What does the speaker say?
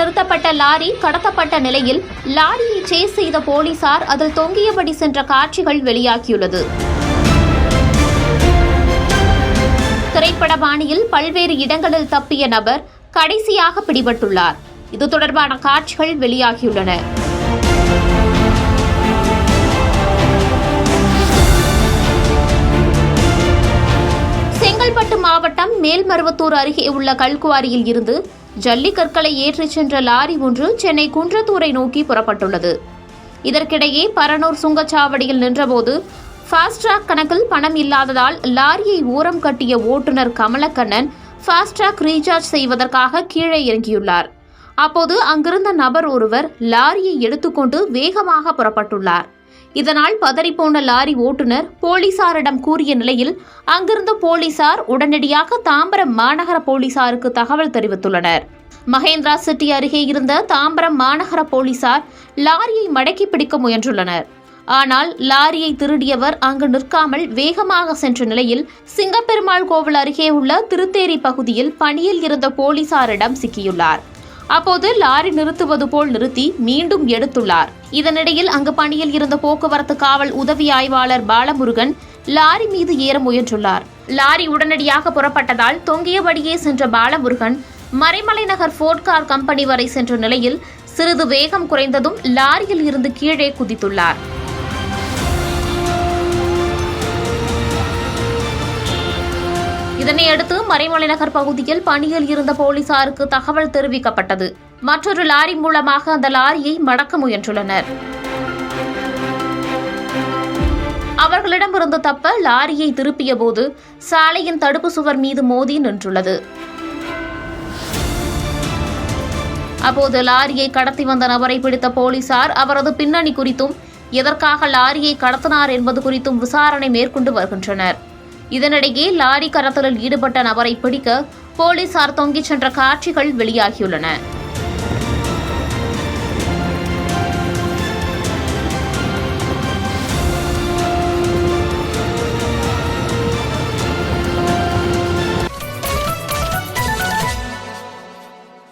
நிறுத்தப்பட்ட லாரி கடத்தப்பட்ட நிலையில் லாரியை சேஸ் செய்த போலீசார் அதில் தொங்கியபடி சென்ற காட்சிகள் வெளியாகியுள்ளது. திரைப்பட பாணியில் பல்வேறு இடங்களில் தப்பிய நபர் கடைசியாக பிடிபட்டுள்ளார். இது தொடர்பான காட்சிகள் வெளியாகியுள்ளன. செங்கல்பட்டு மாவட்டம் மேல்மருவத்தூர் அருகே உள்ள கல்குவாரியில் இருந்து ஜல்லிக்கற்களை ஏற்றிச் சென்ற லாரி ஒன்று சென்னை குன்றத்தூரை நோக்கி புறப்பட்டுள்ளது. இதற்கிடையே பரனூர் சுங்கச்சாவடியில் நின்றபோது ஃபாஸ்ட்ராக் கணக்கில் பணம் இல்லாததால் லாரியை ஓரம் கட்டிய ஓட்டுநர் கமலக்கண்ணன் ஃபாஸ்ட்ராக் ரீசார்ஜ் செய்வதற்காக கீழே இறங்கியுள்ளார். அப்போது அங்கிருந்த நபர் ஒருவர் லாரியை எடுத்துக்கொண்டு வேகமாக புறப்பட்டுள்ளார். இதனால் பதறிப்போன லாரி ஓட்டுநர் போலீசாரிடம் கூறிய நிலையில் அங்கிருந்த போலீசார் உடனடியாக தாம்பரம் மாநகர போலீசாருக்கு தகவல் தெரிவித்துள்ளனர். மகேந்திரா சிட்டி அருகே இருந்த தாம்பரம் மாநகர போலீசார் லாரியை மடக்கி பிடிக்க முயன்றுள்ளனர். ஆனால் லாரியை திருடியவர் அங்கு நிற்காமல் வேகமாக சென்ற நிலையில் சிங்கப்பெருமாள் கோவில் அருகே உள்ள திருத்தேரி பகுதியில் பணியில் இருந்த போலீசாரிடம் சிக்கியுள்ளார். அப்போது லாரி நிறுத்துவது போல் நிறுத்தி மீண்டும் எடுத்துள்ளார். இதனிடையில் அங்கு பணியில் இருந்த போக்குவரத்து காவல் உதவி ஆய்வாளர் பாலமுருகன் லாரி மீது ஏற முயன்றுள்ளார். லாரி உடனடியாக புறப்பட்டதால் தொங்கியபடியே சென்ற Balamurugan Maraimalai Nagar Ford car company வரை சென்ற நிலையில் சிறிது வேகம் குறைந்ததும் லாரியில் இருந்து கீழே குதித்துள்ளார். இதனையடுத்து மறைமலைநகர் பகுதியில் பணியில் இருந்த போலீசாருக்கு தகவல் தெரிவிக்கப்பட்டது. மற்றொரு லாரி மூலமாக அந்த லாரியை மடக்க முயன்றுள்ளனர். அவர்களிடமிருந்து தப்ப லாரியை திருப்பிய போது சாலையின் தடுப்பு சுவர் மீது மோதி நின்றுள்ளது. அப்போது லாரியை கடத்தி வந்த நபரை பிடித்த போலீசார் அவரது பின்னணி குறித்தும் எதற்காக லாரியை கடத்தினார் என்பது குறித்தும் விசாரணை மேற்கொண்டு வருகின்றனர். இதனிடையே லாரி கடத்தலில் ஈடுபட்ட நபரை பிடிக்க போலீசார் தொங்கிச் சென்ற காட்சிகள் வெளியாகியுள்ளன.